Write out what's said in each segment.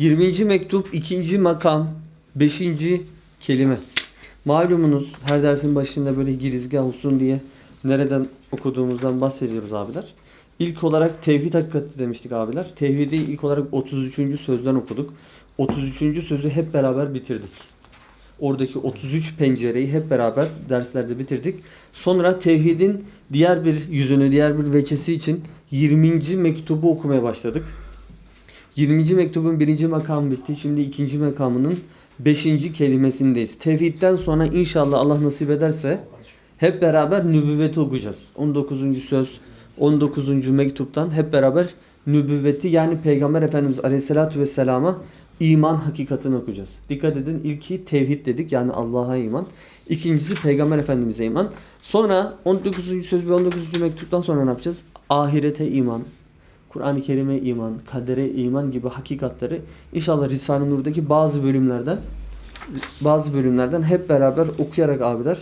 20. mektup 2. makam 5. kelime. Malumunuz her dersin başında böyle girizgah olsun diye nereden okuduğumuzdan bahsediyoruz abiler. İlk olarak tevhid hakikati demiştik abiler. Tevhidi ilk olarak 33. sözden okuduk. 33. sözü hep beraber bitirdik. Oradaki 33 pencereyi hep beraber derslerde bitirdik. Sonra tevhidin diğer bir yüzünü, diğer bir veçesi için 20. mektubu okumaya başladık. 20. mektubun birinci makamı bitti. Şimdi ikinci makamının 5. kelimesindeyiz. Tevhidden sonra inşallah Allah nasip ederse hep beraber nübüvveti okuyacağız. 19. söz 19. mektuptan hep beraber nübüvveti yani Peygamber Efendimiz Aleyhisselatü Vesselam'a iman hakikatini okuyacağız. Dikkat edin ilki tevhid dedik yani Allah'a iman. İkincisi Peygamber Efendimiz'e iman. Sonra 19. söz ve 19. mektuptan sonra ne yapacağız? Ahirete iman, Kur'an-ı Kerim'e iman, kadere iman gibi hakikatleri inşallah Risale-i Nur'daki bazı bölümlerden bazı bölümlerden hep beraber okuyarak abiler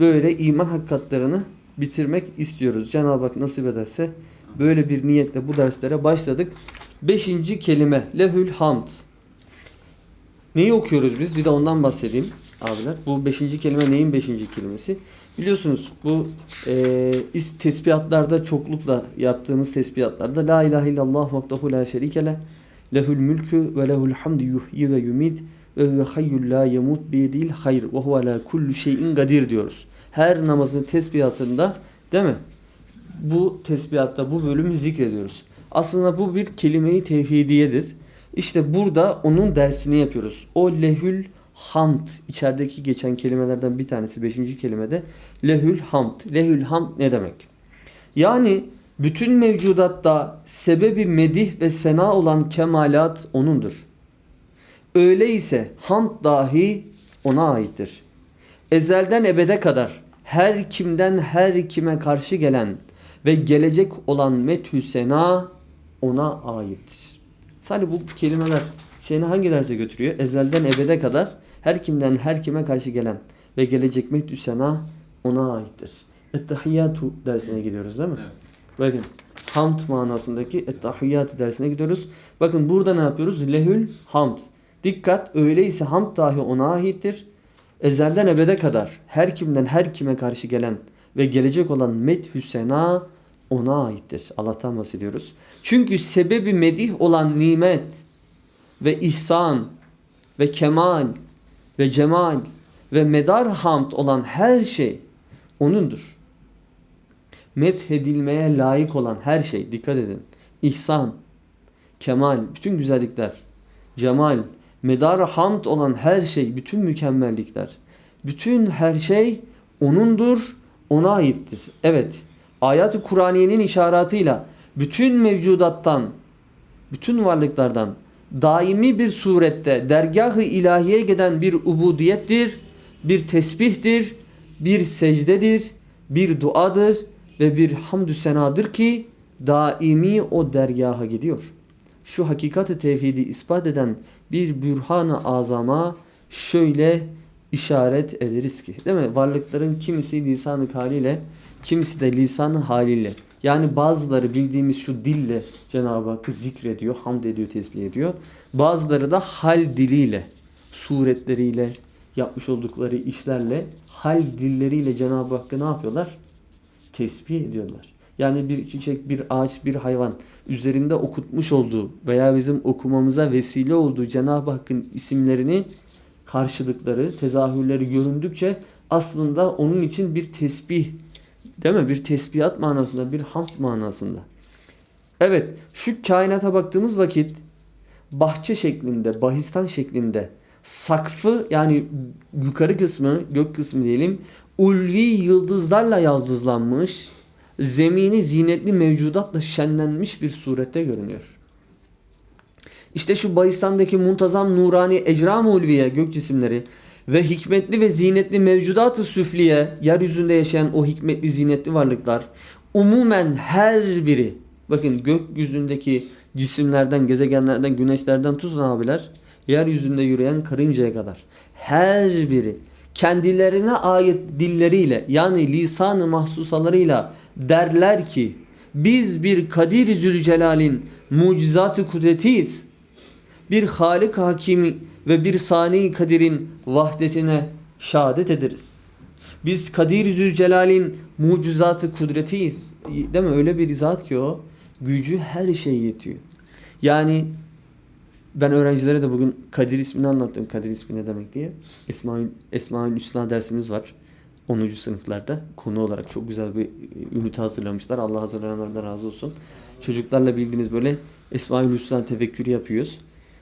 böyle iman hakikatlerini bitirmek istiyoruz. Cenab-ı Hak nasip ederse böyle bir niyetle bu derslere başladık. Beşinci kelime lehül hamd. Neyi okuyoruz biz? Bir de ondan bahsedeyim abiler. Bu beşinci kelime neyin beşinci kelimesi? Biliyorsunuz bu e, tesbihatlarda çoklukla yaptığımız tesbihatlarda La ilahe illallah vahdahu la şerike le lehül mülkü ve lehül hamdu yuhyi ve yumid ve huve hayyul la yemut biyedil hayr ve huve la kullu şeyin kadir diyoruz. Her namazın tesbihatında değil mi? Bu tesbihatta bu bölümü zikrediyoruz. Aslında bu bir kelime-i tevhidiyedir. İşte burada onun dersini yapıyoruz. O lehül hamd içerideki geçen kelimelerden bir tanesi 5. kelimede lehül hamd. Lehül hamd ne demek? Yani bütün mevcudatta sebebi medih ve sena olan kemalat onundur. Öyleyse hamd dahi ona aittir. Ezelden ebede kadar her kimden her kime karşı gelen ve gelecek olan methü sena ona aittir. Sadece bu kelimeler seni hangi derse götürüyor? Ezelden ebede kadar her kimden her kime karşı gelen ve gelecek methü sena ona aittir. Ettehiyyatu dersine gidiyoruz değil mi? Evet. Bakın hamd manasındaki ettehiyyatı dersine gidiyoruz. Bakın burada ne yapıyoruz? Lehül hamd. Dikkat öyleyse hamd dahi ona aittir. Ezelden ebede kadar her kimden her kime karşı gelen ve gelecek olan methü sena ona aittir. Allah'tan bahsediyoruz. Çünkü sebebi medih olan nimet ve ihsan ve kemal ve cemal ve medar hamd olan her şey O'nundur. Methedilmeye layık olan her şey dikkat edin. İhsan, kemal, bütün güzellikler, cemal, medar hamd olan her şey, bütün mükemmellikler, bütün her şey O'nundur, O'na aittir. Evet, ayat-ı Kur'aniyenin işaretıyla bütün mevcudattan, bütün varlıklardan daimi bir surette dergah-ı ilahiye giden bir ubudiyettir, bir tesbihtir, bir secdedir, bir duadır ve bir hamdü senadır ki daimi o dergaha gidiyor. Şu hakikati tevhidi ispat eden bir bürhan-ı azama şöyle işaret ederiz ki değil mi? Varlıkların kimisi lisan-ı haliyle, kimisi de lisan-ı haliyle. Yani bazıları bildiğimiz şu dille Cenab-ı Hakk'ı zikrediyor, hamd ediyor, tesbih ediyor. Bazıları da hal diliyle, suretleriyle, yapmış oldukları işlerle, hal dilleriyle Cenab-ı Hakk'ı ne yapıyorlar? Tesbih ediyorlar. Yani bir çiçek, bir ağaç, bir hayvan üzerinde okutmuş olduğu veya bizim okumamıza vesile olduğu Cenab-ı Hakk'ın isimlerini karşılıkları, tezahürleri göründükçe aslında onun için bir tesbih değil mi? Bir tesbihat manasında, bir hamd manasında. Evet, şu kainata baktığımız vakit bahçe şeklinde, bahistan şeklinde sakfı yani yukarı kısmı, gök kısmı diyelim ulvi yıldızlarla yaldızlanmış, zemini zinetli mevcudatla şenlenmiş bir surette görünüyor. İşte şu Bahistan'daki muntazam nurani ecram ulviye gök cisimleri ve hikmetli ve zinetli mevcudat-ı süfliye yeryüzünde yaşayan o hikmetli zinetli varlıklar umumen her biri bakın gökyüzündeki cisimlerden, gezegenlerden, güneşlerden tutun abiler yeryüzünde yürüyen karıncaya kadar her biri kendilerine ait dilleriyle yani lisan-ı mahsusalarıyla derler ki biz bir Kadir Zülcelal'in mucizatı kudretiyiz. Bir Halik Hakimi ve bir Sani Kadir'in vahdetine şehadet ederiz. Biz Kadir Zülcelal'in mucizatı kudretiyiz. Değil mi? Öyle bir zat ki o gücü her şeye yetiyor. Yani ben öğrencilere de bugün Kadir ismini anlattım. Kadir ismi ne demek diye. Esma-ül Esma Hüsna dersimiz var. 10. sınıflarda konu olarak çok güzel bir ünite hazırlamışlar. Allah hazırlayanlardan razı olsun. Çocuklarla bildiğiniz böyle Esma-ül Hüsna tefekkürü yapıyoruz.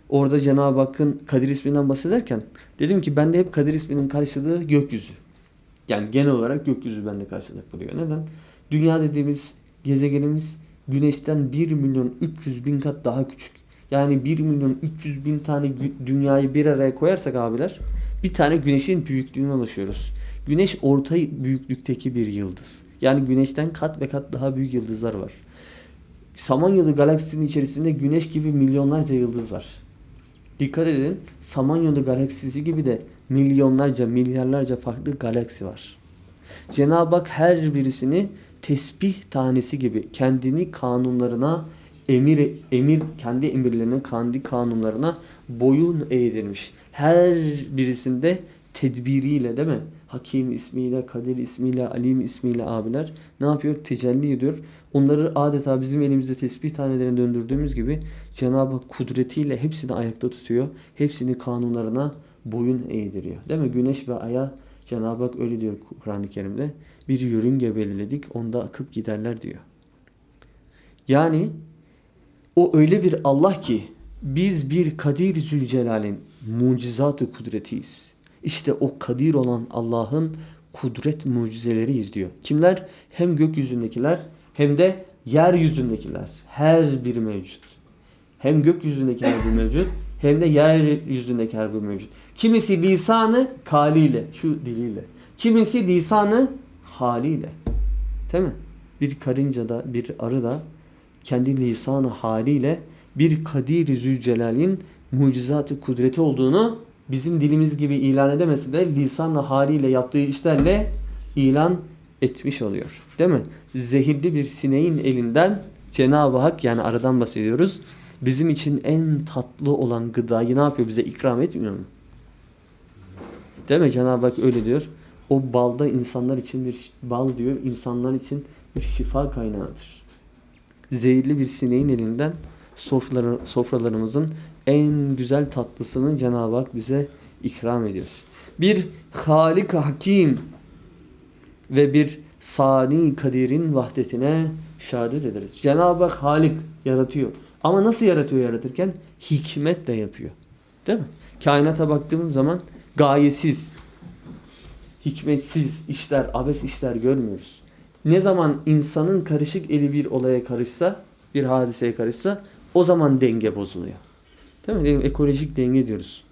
Orada Cenab-ı Hakk'ın Kadir isminden bahsederken dedim ki bende hep Kadir isminin karşılığı gökyüzü. Yani genel olarak gökyüzü bende karşılık buluyor. Neden? Dünya dediğimiz gezegenimiz Güneş'ten 1 milyon 300 bin kat daha küçük. Yani 1 milyon 300 bin tane dünyayı bir araya koyarsak abiler bir tane güneşin büyüklüğüne ulaşıyoruz. Güneş orta büyüklükteki bir yıldız. Yani güneşten kat ve kat daha büyük yıldızlar var. Samanyolu galaksisinin içerisinde güneş gibi milyonlarca yıldız var. Dikkat edin Samanyolu galaksisi gibi de milyonlarca milyarlarca farklı galaksi var. Cenab-ı Hak her birisini tesbih tanesi gibi kendini kanunlarına emir emir kendi emirlerine kendi kanunlarına boyun eğdirmiş. Her birisinde tedbiriyle değil mi? Hakim ismiyle, Kadir ismiyle, Alim ismiyle abiler ne yapıyor? Tecelli ediyor. Onları adeta bizim elimizde tesbih tanelerini döndürdüğümüz gibi Cenab-ı Hak kudretiyle hepsini ayakta tutuyor. Hepsini kanunlarına boyun eğdiriyor. Değil mi? Güneş ve aya Cenab-ı Hak öyle diyor Kur'an-ı Kerim'de. Bir yörünge belirledik, onda akıp giderler diyor. Yani o öyle bir Allah ki biz bir Kadir Zülcelal'in mucizatı kudretiyiz. İşte o kadir olan Allah'ın kudret mucizeleri izliyor. Kimler? Hem gökyüzündekiler hem de yeryüzündekiler. Her biri mevcut. Hem gökyüzündekiler bir mevcut hem de yeryüzündeki her bir mevcut. Kimisi lisanı kaliyle, şu diliyle. Kimisi lisanı haliyle. Değil mi? Bir karınca da bir arı da kendi lisanı haliyle bir Kadir-i Zülcelal'in mucizatı kudreti olduğunu bizim dilimiz gibi ilan edemese de lisanla haliyle yaptığı işlerle ilan etmiş oluyor. Değil mi? Zehirli bir sineğin elinden Cenab-ı Hak yani aradan bahsediyoruz. Bizim için en tatlı olan gıdayı ne yapıyor? Bize ikram etmiyor mu? Değil mi? Cenab-ı Hak öyle diyor. O balda insanlar için bir bal diyor, insanlar için bir şifa kaynağıdır. Zehirli bir sineğin elinden sofraları, sofralarımızın en güzel tatlısını Cenab-ı Hak bize ikram ediyor. Bir Halik Hakim ve bir Sani Kadir'in vahdetine şehadet ederiz. Cenab-ı Hak Halik yaratıyor. Ama nasıl yaratıyor yaratırken? Hikmetle yapıyor. Değil mi? Kainata baktığımız zaman gayesiz, hikmetsiz işler, abes işler görmüyoruz. Ne zaman insanın karışık eli bir olaya karışsa, bir hadiseye karışsa o zaman denge bozuluyor. Değil mi? Ekolojik denge diyoruz.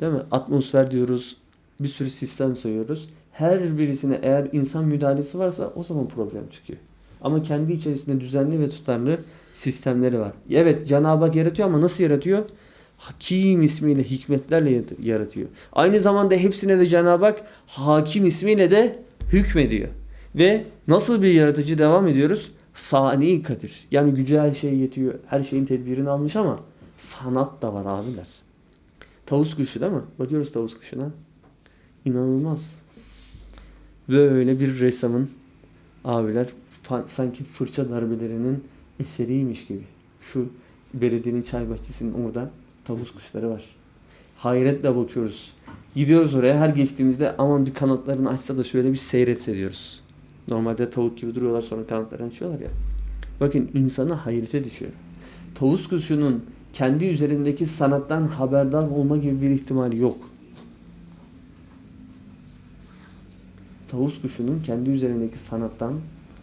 Değil mi? Atmosfer diyoruz. Bir sürü sistem sayıyoruz. Her birisine eğer insan müdahalesi varsa o zaman problem çıkıyor. Ama kendi içerisinde düzenli ve tutarlı sistemleri var. Evet Cenab-ı Hak yaratıyor ama nasıl yaratıyor? Hakim ismiyle hikmetlerle yaratıyor. Aynı zamanda hepsine de Cenab-ı Hak Hakim ismiyle de hükmediyor. Ve nasıl bir yaratıcı devam ediyoruz? Sani Kadir. Yani gücü her şeye yetiyor. Her şeyin tedbirini almış ama sanat da var abiler. Tavus kuşu değil mi? Bakıyoruz tavus kuşuna. İnanılmaz. Böyle bir ressamın abiler sanki fırça darbelerinin eseriymiş gibi. Şu belediyenin çay bahçesinin orada tavus kuşları var. Hayretle bakıyoruz. Gidiyoruz oraya her geçtiğimizde aman bir kanatlarını açsa da şöyle bir seyretse diyoruz. Normalde tavuk gibi duruyorlar sonra kanatlarını açıyorlar ya. Bakın insanı hayrete düşüyor. Tavus kuşunun kendi üzerindeki sanattan haberdar olma gibi bir ihtimal yok. Tavus kuşunun kendi üzerindeki sanattan,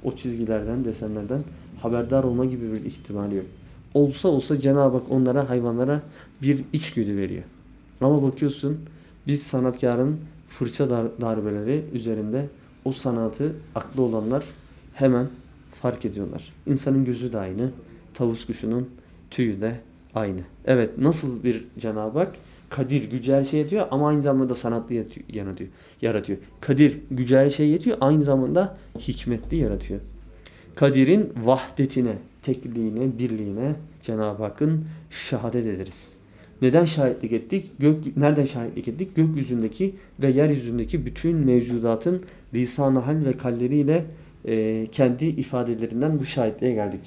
o çizgilerden, desenlerden haberdar olma gibi bir ihtimali yok. Olsa olsa Cenab-ı Hak onlara, hayvanlara bir içgüdü veriyor. Ama bakıyorsun biz sanatkarın fırça dar darbeleri üzerinde o sanatı aklı olanlar hemen fark ediyorlar. İnsanın gözü de aynı, tavus kuşunun tüyü de aynı. Evet nasıl bir Cenab-ı Hak? Kadir gücü her şeye yetiyor ama aynı zamanda sanatlı yaratıyor. yaratıyor. Kadir gücü her şeye yetiyor aynı zamanda hikmetli yaratıyor. Kadir'in vahdetine tekliğine, birliğine Cenab-ı Hakk'ın şehadet ederiz. Neden şahitlik ettik? Gök, nereden şahitlik ettik? Gökyüzündeki ve yeryüzündeki bütün mevcudatın lisan-ı hal ve kalleriyle e, kendi ifadelerinden bu şahitliğe geldik.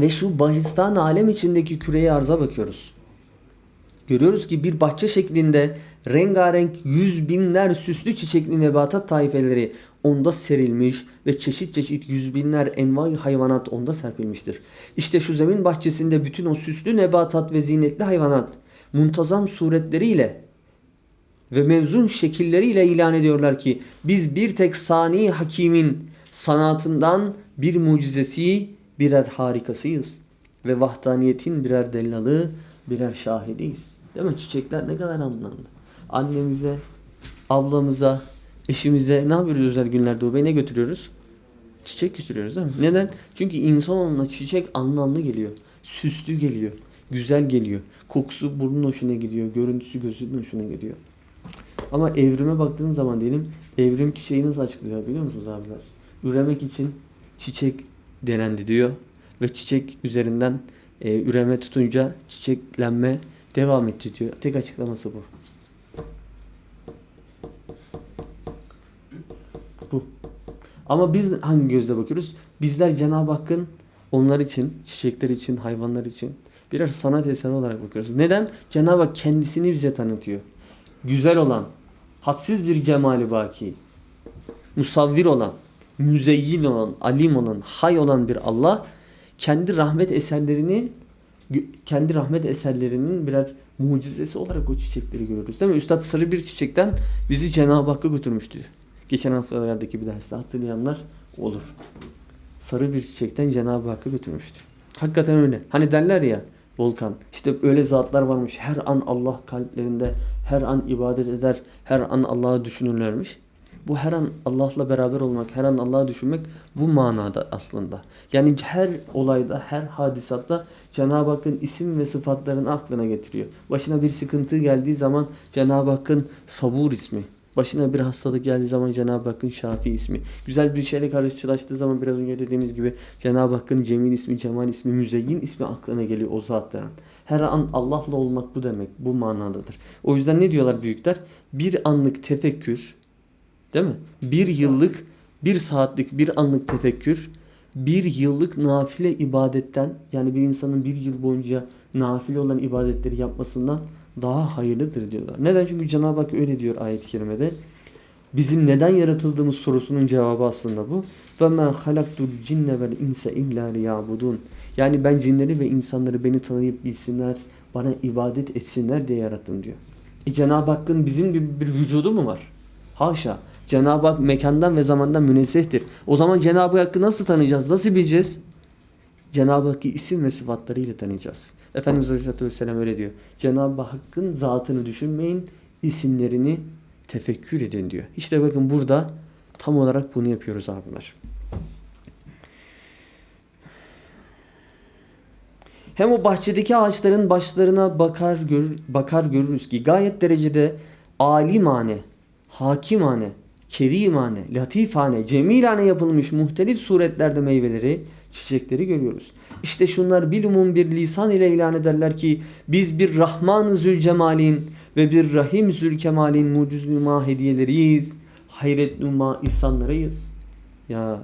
Ve şu bahistan alem içindeki küreye arza bakıyoruz. Görüyoruz ki bir bahçe şeklinde rengarenk yüz binler süslü çiçekli nebatat taifeleri onda serilmiş ve çeşit çeşit yüz binler envai hayvanat onda serpilmiştir. İşte şu zemin bahçesinde bütün o süslü nebatat ve zinetli hayvanat muntazam suretleriyle ve mevzun şekilleriyle ilan ediyorlar ki biz bir tek sani hakimin sanatından bir mucizesi birer harikasıyız. Ve vahdaniyetin birer dellalı, birer şahidiyiz. Değil mi? Çiçekler ne kadar anlamlı. Annemize, ablamıza, eşimize ne yapıyoruz özel günlerde o ne götürüyoruz? Çiçek götürüyoruz değil mi? Neden? Çünkü insanoğluna çiçek anlamlı geliyor. Süslü geliyor. Güzel geliyor. Kokusu burnun hoşuna gidiyor. Görüntüsü gözünün hoşuna gidiyor. Ama evrime baktığın zaman diyelim evrim çiçeği nasıl açıklıyor biliyor musunuz abiler? Üremek için çiçek denendi diyor. Ve çiçek üzerinden e, üreme tutunca çiçeklenme devam etti diyor. Tek açıklaması bu. Bu. Ama biz hangi gözle bakıyoruz? Bizler Cenab-ı Hakk'ın onlar için, çiçekler için, hayvanlar için birer sanat eseri olarak bakıyoruz. Neden? Cenab-ı Hak kendisini bize tanıtıyor. Güzel olan, hadsiz bir cemali baki, musavvir olan, müzeyyin olan, alim olan, hay olan bir Allah kendi rahmet eserlerini kendi rahmet eserlerinin birer mucizesi olarak o çiçekleri görüyoruz. Değil mi? Üstad sarı bir çiçekten bizi Cenab-ı Hakk'a götürmüştü. Geçen haftalardaki bir derste hatırlayanlar olur. Sarı bir çiçekten Cenab-ı Hakk'a götürmüştü. Hakikaten öyle. Hani derler ya Volkan. İşte öyle zatlar varmış. Her an Allah kalplerinde, her an ibadet eder, her an Allah'ı düşünürlermiş. Bu her an Allah'la beraber olmak, her an Allah'ı düşünmek bu manada aslında. Yani her olayda, her hadisatta Cenab-ı Hakk'ın isim ve sıfatlarını aklına getiriyor. Başına bir sıkıntı geldiği zaman Cenab-ı Hakk'ın sabur ismi. Başına bir hastalık geldiği zaman Cenab-ı Hakk'ın Şafi ismi. Güzel bir şeyle karşılaştığı zaman biraz önce dediğimiz gibi Cenab-ı Hakk'ın Cemil ismi, Cemal ismi, Müzeyyin ismi aklına geliyor o zatların. Her an Allah'la olmak bu demek. Bu manadadır. O yüzden ne diyorlar büyükler? Bir anlık tefekkür, değil mi? Bir yıllık, bir saatlik bir anlık tefekkür, bir yıllık nafile ibadetten yani bir insanın bir yıl boyunca nafile olan ibadetleri yapmasından daha hayırlıdır diyorlar. Neden? Çünkü Cenab-ı Hak öyle diyor ayet-i kerimede. Bizim neden yaratıldığımız sorusunun cevabı aslında bu. Ve ma halaktul cinne vel insa illa liyabudun. Yani ben cinleri ve insanları beni tanıyıp bilsinler, bana ibadet etsinler diye yarattım diyor. E Cenab-ı Hakk'ın bizim gibi bir vücudu mu var? Haşa. Cenab-ı Hak mekandan ve zamandan münezzehtir. O zaman Cenab-ı Hakk'ı nasıl tanıyacağız? Nasıl bileceğiz? Cenab-ı Hakk'ı isim ve sıfatlarıyla tanıyacağız. Efendimiz Aleyhisselatü Vesselam öyle diyor. Cenab-ı Hakk'ın zatını düşünmeyin, isimlerini tefekkür edin diyor. İşte bakın burada tam olarak bunu yapıyoruz abiler. Hem o bahçedeki ağaçların başlarına bakar görür, bakar görürüz ki gayet derecede alimane, hakimane, kerimane, latifane, cemilane yapılmış muhtelif suretlerde meyveleri, çiçekleri görüyoruz. İşte şunlar bilumun bir lisan ile ilan ederler ki biz bir Rahman-ı Zülcemal'in ve bir Rahim Zülkemal'in muciz numa hediyeleriyiz. Hayret numa insanlarıyız. Ya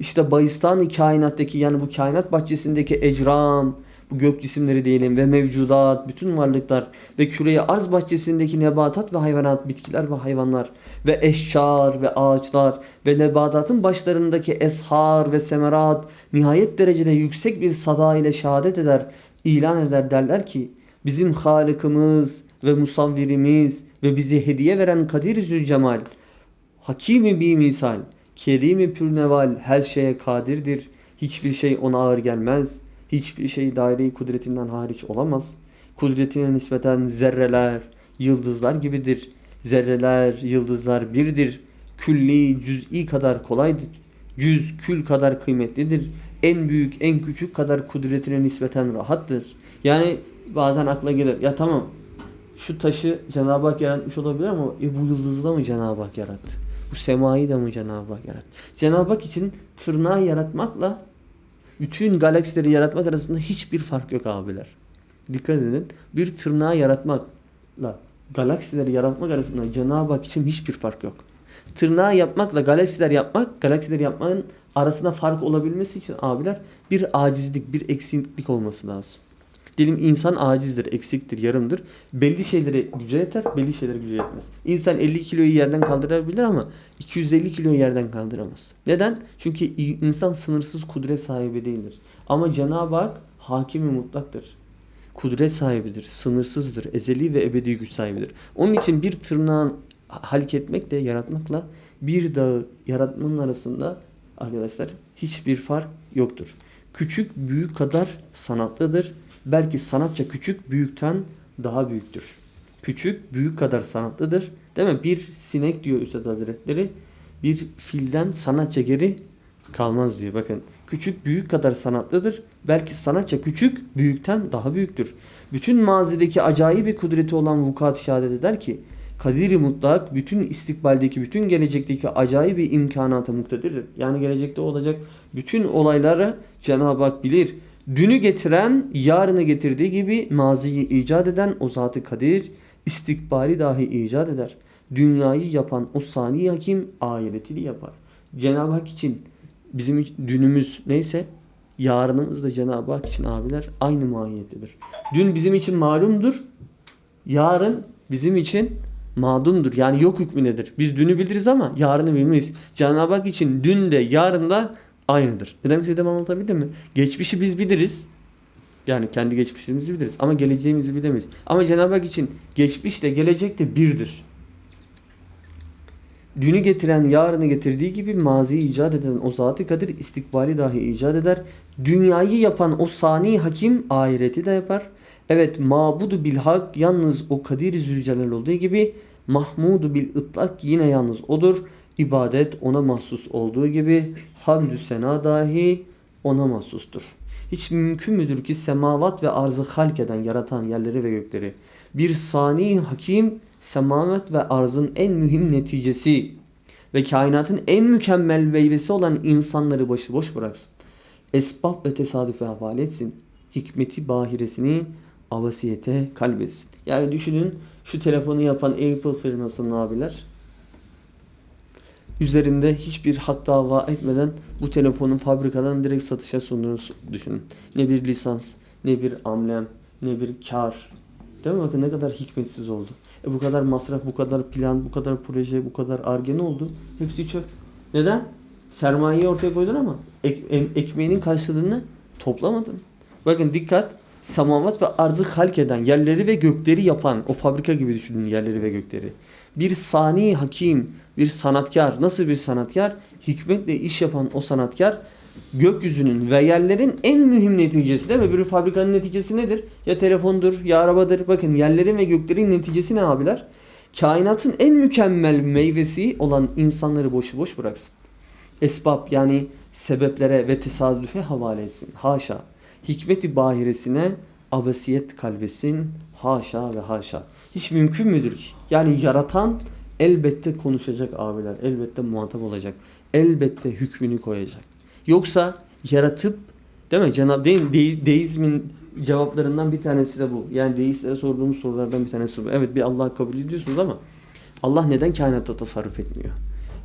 işte Bayistan-ı kainattaki yani bu kainat bahçesindeki ecram, bu gök cisimleri diyelim ve mevcudat, bütün varlıklar ve küreye arz bahçesindeki nebatat ve hayvanat, bitkiler ve hayvanlar ve eşşar ve ağaçlar ve nebatatın başlarındaki eshar ve semerat nihayet derecede yüksek bir sada ile şehadet eder, ilan eder derler ki bizim Halıkımız ve musavvirimiz ve bizi hediye veren Kadir Zülcemal, Hakimi bir misal, Kerimi pürneval her şeye kadirdir. Hiçbir şey ona ağır gelmez. Hiçbir şey daire kudretinden hariç olamaz. Kudretine nispeten zerreler, yıldızlar gibidir. Zerreler, yıldızlar birdir. Külli, cüz'i kadar kolaydır. Cüz, kül kadar kıymetlidir. En büyük, en küçük kadar kudretine nispeten rahattır. Yani bazen akla gelir. Ya tamam şu taşı Cenab-ı Hak yaratmış olabilir ama e, bu yıldızı da mı Cenab-ı Hak yarattı? Bu semayı da mı Cenab-ı Hak yarattı? Cenab-ı Hak için tırnağı yaratmakla bütün galaksileri yaratmak arasında hiçbir fark yok abiler. Dikkat edin. Bir tırnağı yaratmakla galaksileri yaratmak arasında Cenab-ı Hak için hiçbir fark yok. Tırnağı yapmakla galaksiler yapmak, galaksileri yapmanın arasında fark olabilmesi için abiler bir acizlik, bir eksiklik olması lazım. Diyelim insan acizdir, eksiktir, yarımdır. Belli şeylere güce yeter, belli şeylere güce yetmez. İnsan 50 kiloyu yerden kaldırabilir ama 250 kiloyu yerden kaldıramaz. Neden? Çünkü insan sınırsız kudret sahibi değildir. Ama Cenab-ı Hak hakimi mutlaktır. Kudret sahibidir, sınırsızdır, ezeli ve ebedi güç sahibidir. Onun için bir tırnağın halk etmekle, yaratmakla bir dağı yaratmanın arasında arkadaşlar hiçbir fark yoktur. Küçük büyük kadar sanatlıdır. Belki sanatça küçük büyükten daha büyüktür. Küçük büyük kadar sanatlıdır. Değil mi? Bir sinek diyor Üstad Hazretleri. Bir filden sanatça geri kalmaz diyor. Bakın küçük büyük kadar sanatlıdır. Belki sanatça küçük büyükten daha büyüktür. Bütün mazideki acayip bir kudreti olan vukuat şehadet eder ki Kadir-i mutlak bütün istikbaldeki, bütün gelecekteki acayip bir imkanata muktedirdir. Yani gelecekte olacak bütün olayları Cenab-ı Hak bilir. Dünü getiren, yarını getirdiği gibi maziyi icat eden o Zat-ı Kadir, istikbali dahi icat eder. Dünyayı yapan o sani hakim ahireti de yapar. Cenab-ı Hak için bizim dünümüz neyse yarınımız da Cenab-ı Hak için abiler aynı mahiyettedir. Dün bizim için malumdur. Yarın bizim için madumdur. Yani yok hükmündedir. Biz dünü biliriz ama yarını bilmeyiz. Cenab-ı Hak için dün de yarın da aynıdır. Ne demek istediğimi anlatabildim mi? Geçmişi biz biliriz. Yani kendi geçmişimizi biliriz. Ama geleceğimizi bilemeyiz. Ama Cenab-ı Hak için geçmiş de gelecek de birdir. Dünü getiren yarını getirdiği gibi maziyi icat eden o zat-ı kadir istikbali dahi icat eder. Dünyayı yapan o sani hakim ahireti de yapar. Evet mabudu bil hak yalnız o kadir-i zülcelal olduğu gibi mahmudu bil ıtlak yine yalnız odur. İbadet ona mahsus olduğu gibi hamdü sena dahi ona mahsustur. Hiç mümkün müdür ki semavat ve arzı halk eden, yaratan yerleri ve gökleri bir sani hakim semavat ve arzın en mühim neticesi ve kainatın en mükemmel meyvesi olan insanları başıboş bıraksın. Esbab ve tesadüfe havale etsin. Hikmeti bahiresini avasiyete kalbetsin. Yani düşünün şu telefonu yapan Apple firmasının abiler üzerinde hiçbir hak dava etmeden bu telefonun fabrikadan direkt satışa sunduğunu düşünün. Ne bir lisans, ne bir amblem, ne bir kar. Değil mi? Bakın ne kadar hikmetsiz oldu. E bu kadar masraf, bu kadar plan, bu kadar proje, bu kadar arge ne oldu? Hepsi çöp. Neden? Sermayeyi ortaya koydun ama ek- ekmeğinin karşılığını toplamadın. Bakın dikkat. Samavat ve arzı halk eden, yerleri ve gökleri yapan, o fabrika gibi düşünün yerleri ve gökleri. Bir sani hakim, bir sanatkar. Nasıl bir sanatkar? Hikmetle iş yapan o sanatkar gökyüzünün ve yerlerin en mühim neticesi değil mi? Bir fabrikanın neticesi nedir? Ya telefondur, ya arabadır. Bakın yerlerin ve göklerin neticesi ne abiler? Kainatın en mükemmel meyvesi olan insanları boşu boş bıraksın. Esbab yani sebeplere ve tesadüfe havale etsin. Haşa. Hikmeti bahiresine abesiyet kalbesin. Haşa ve haşa. Hiç mümkün müdür ki? Yani yaratan elbette konuşacak abiler. Elbette muhatap olacak. Elbette hükmünü koyacak. Yoksa yaratıp değil mi? Cenab de, de, deizmin cevaplarından bir tanesi de bu. Yani deistlere sorduğumuz sorulardan bir tanesi bu. Evet bir Allah'ı kabul ediyorsunuz ama Allah neden kainatta tasarruf etmiyor?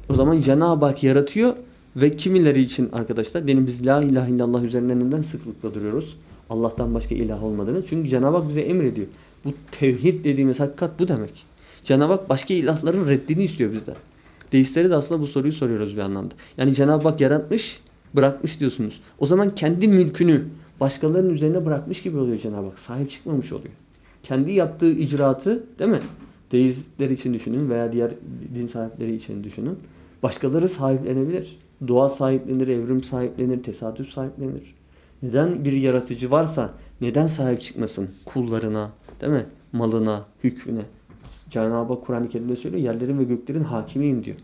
O zaman Cenab-ı Hak yaratıyor ve kimileri için arkadaşlar benim biz la ilahe illallah üzerinden neden sıklıkla duruyoruz? Allah'tan başka ilah olmadığını. Çünkü Cenab-ı Hak bize emrediyor. Bu tevhid dediğimiz hakikat bu demek. Cenab-ı Hak başka ilahların reddini istiyor bizden. Deistlere de aslında bu soruyu soruyoruz bir anlamda. Yani Cenab-ı Hak yaratmış, bırakmış diyorsunuz. O zaman kendi mülkünü başkalarının üzerine bırakmış gibi oluyor Cenab-ı Hak. Sahip çıkmamış oluyor. Kendi yaptığı icraatı değil mi? Deistler için düşünün veya diğer din sahipleri için düşünün. Başkaları sahiplenebilir. Doğa sahiplenir, evrim sahiplenir, tesadüf sahiplenir. Neden bir yaratıcı varsa neden sahip çıkmasın kullarına, değil mi? Malına, hükmüne. Cenab-ı Hak Kur'an-ı Kerim'de söylüyor. Yerlerin ve göklerin hakimiyim diyor.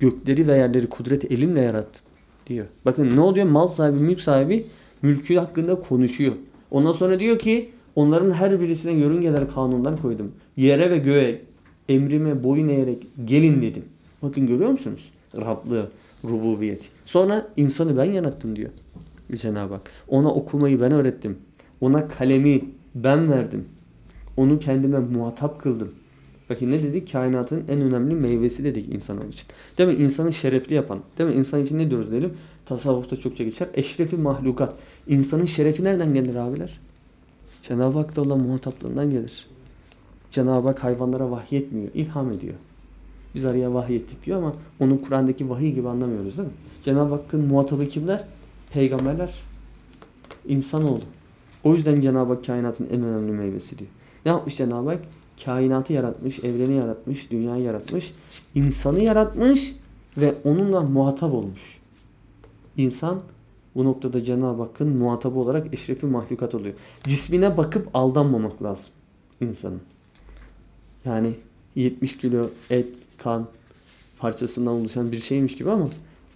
Gökleri ve yerleri kudret elimle yarattım diyor. Bakın ne oluyor? Mal sahibi, mülk sahibi mülkü hakkında konuşuyor. Ondan sonra diyor ki onların her birisine yörüngeler kanundan koydum. Yere ve göğe emrime boyun eğerek gelin dedim. Bakın görüyor musunuz? Rablığı, rububiyeti. Sonra insanı ben yarattım diyor. Cenab-ı Hak. Ona okumayı ben öğrettim. Ona kalemi ben verdim. Onu kendime muhatap kıldım. Bakın ne dedik? Kainatın en önemli meyvesi dedik insan için. Değil mi? İnsanı şerefli yapan. Değil mi? İnsan için ne diyoruz diyelim? Tasavvufta çokça geçer. Eşrefi mahlukat. İnsanın şerefi nereden gelir abiler? Cenab-ı Hak'la olan muhataplığından gelir. Cenab-ı Hak hayvanlara vahyetmiyor, ilham ediyor. Biz araya vahyettik diyor ama onun Kur'an'daki vahiy gibi anlamıyoruz değil mi? Cenab-ı Hakk'ın muhatabı kimler? Peygamberler. İnsanoğlu. O yüzden Cenab-ı Hak kainatın en önemli meyvesi diyor. Ne yapmış Cenab-ı Hak? Kainatı yaratmış, evreni yaratmış, dünyayı yaratmış, insanı yaratmış ve onunla muhatap olmuş. İnsan bu noktada Cenab-ı Hakk'ın muhatabı olarak eşrefi mahlukat oluyor. Cismine bakıp aldanmamak lazım insanın. Yani 70 kilo et, kan parçasından oluşan bir şeymiş gibi ama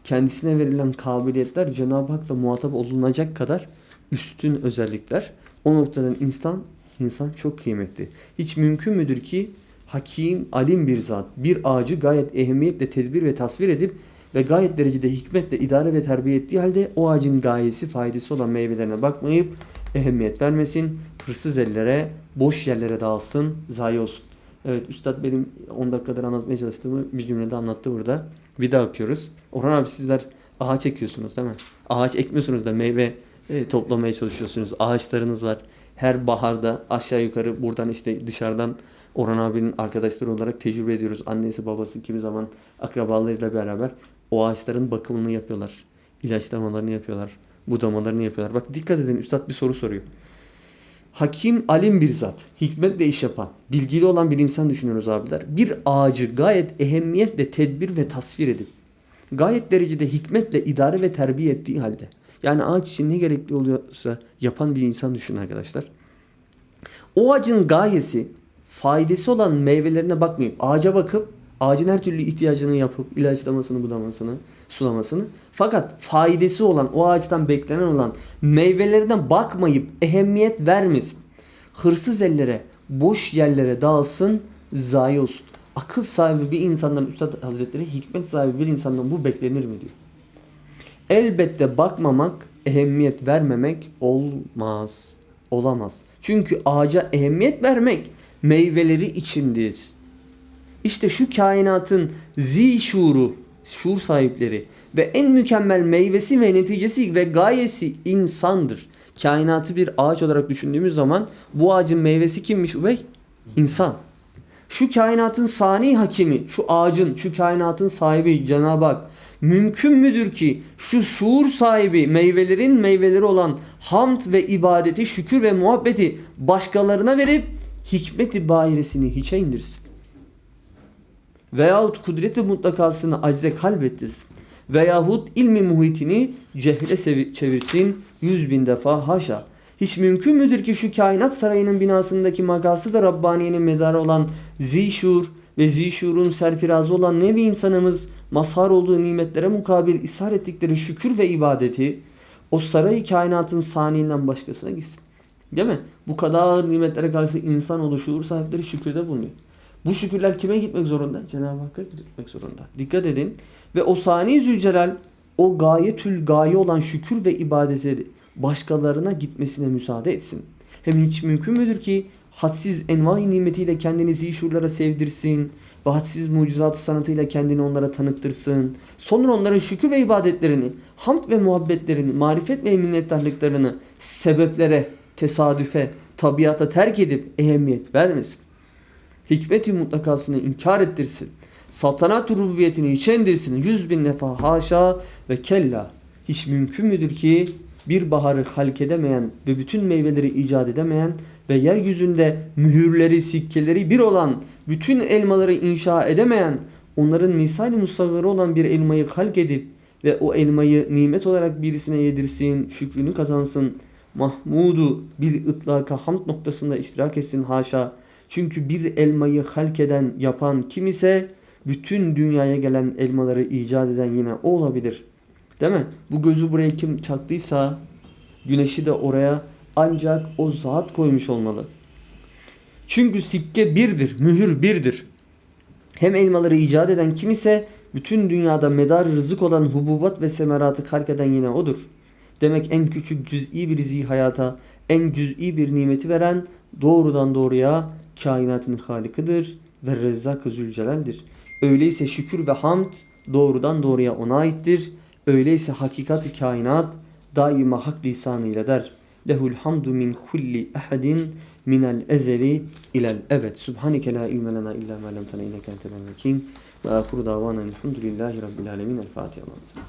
kendisine verilen kabiliyetler Cenab-ı Hak'la muhatap olunacak kadar üstün özellikler. O noktadan insan insan çok kıymetli. Hiç mümkün müdür ki hakim, alim bir zat bir ağacı gayet ehemmiyetle tedbir ve tasvir edip ve gayet derecede hikmetle idare ve terbiye ettiği halde o ağacın gayesi, faydası olan meyvelerine bakmayıp ehemmiyet vermesin, hırsız ellere, boş yerlere dağılsın, zayi olsun. Evet Üstad benim 10 dakikadır anlatmaya çalıştığımı bir cümlede anlattı burada. Daha okuyoruz. Orhan abi sizler ağaç ekiyorsunuz değil mi? Ağaç ekmiyorsunuz da meyve e, toplamaya çalışıyorsunuz. Ağaçlarınız var. Her baharda aşağı yukarı buradan işte dışarıdan Orhan abinin arkadaşları olarak tecrübe ediyoruz. Annesi babası kimi zaman akrabalarıyla beraber o ağaçların bakımını yapıyorlar. İlaçlamalarını yapıyorlar. Budamalarını yapıyorlar. Bak dikkat edin Üstad bir soru soruyor. Hakim, alim bir zat, hikmetle iş yapan, bilgili olan bir insan düşünüyoruz abiler. Bir ağacı gayet ehemmiyetle tedbir ve tasvir edip, gayet derecede hikmetle idare ve terbiye ettiği halde, yani ağaç için ne gerekli oluyorsa yapan bir insan düşünün arkadaşlar. O ağacın gayesi, faydası olan meyvelerine bakmayıp, ağaca bakıp, ağacın her türlü ihtiyacını yapıp, ilaçlamasını, budamasını, sulamasını. Fakat faydası olan, o ağaçtan beklenen olan meyvelerine bakmayıp ehemmiyet vermesin. Hırsız ellere, boş yerlere dağılsın, zayi olsun. Akıl sahibi bir insandan, Üstad Hazretleri hikmet sahibi bir insandan bu beklenir mi diyor. Elbette bakmamak, ehemmiyet vermemek olmaz. Olamaz. Çünkü ağaca ehemmiyet vermek meyveleri içindir. İşte şu kainatın zi şuuru, şuur sahipleri ve en mükemmel meyvesi ve neticesi ve gayesi insandır. Kainatı bir ağaç olarak düşündüğümüz zaman bu ağacın meyvesi kimmiş Ubey? İnsan. Şu kainatın sani hakimi, şu ağacın, şu kainatın sahibi Cenab-ı Hak mümkün müdür ki şu şuur sahibi meyvelerin meyveleri olan hamd ve ibadeti, şükür ve muhabbeti başkalarına verip hikmeti bairesini hiçe indirsin? Veyahut kudreti mutlakasını acize kalbettirsin. Veyahut ilmi muhitini cehle çevirsin yüz bin defa haşa. Hiç mümkün müdür ki şu kainat sarayının binasındaki makası da Rabbaniye'nin medarı olan zişur ve zişurun serfirazı olan nevi insanımız mazhar olduğu nimetlere mukabil ishar ettikleri şükür ve ibadeti o sarayı kainatın saniyinden başkasına gitsin. Değil mi? Bu kadar nimetlere karşı insan olur, şuur sahipleri şükürde bulunuyor. Bu şükürler kime gitmek zorunda? Cenab-ı Hakk'a gitmek zorunda. Dikkat edin. Ve o sani Zülcelal o gayetül gaye olan şükür ve ibadeti başkalarına gitmesine müsaade etsin. Hem hiç mümkün müdür ki hadsiz envai nimetiyle kendini zişurlara sevdirsin ve hadsiz mucizatı sanatıyla kendini onlara tanıttırsın. Sonra onların şükür ve ibadetlerini, hamd ve muhabbetlerini, marifet ve minnettarlıklarını sebeplere, tesadüfe, tabiata terk edip ehemmiyet vermesin hikmeti mutlakasını inkar ettirsin. Saltanat rububiyetini içe indirsin. Yüz bin defa haşa ve kella. Hiç mümkün müdür ki bir baharı halk edemeyen ve bütün meyveleri icat edemeyen ve yeryüzünde mühürleri, sikkeleri bir olan bütün elmaları inşa edemeyen onların misali musavları olan bir elmayı halk edip ve o elmayı nimet olarak birisine yedirsin, şükrünü kazansın. Mahmudu bir ıtlaka hamd noktasında iştirak etsin haşa. Çünkü bir elmayı halk eden, yapan kim ise bütün dünyaya gelen elmaları icat eden yine o olabilir. Değil mi? Bu gözü buraya kim çaktıysa güneşi de oraya ancak o zat koymuş olmalı. Çünkü sikke birdir, mühür birdir. Hem elmaları icat eden kim ise bütün dünyada medar rızık olan hububat ve semeratı halk eden yine odur. Demek en küçük cüz'i bir riziği hayata, en cüz'i bir nimeti veren doğrudan doğruya kainatın halikıdır ve Rezzak-ı Zülcelal'dir. Öyleyse şükür ve hamd doğrudan doğruya ona aittir. Öyleyse hakikat-ı kainat daima hak lisanıyla der. Lehul hamdu min kulli ahadin minel ezeli ilel ebed. Subhaneke la ilme lena illa ma lemtena inneke entel hakim. Ve ahiru davana elhamdülillahi rabbil alemin. El Fatiha.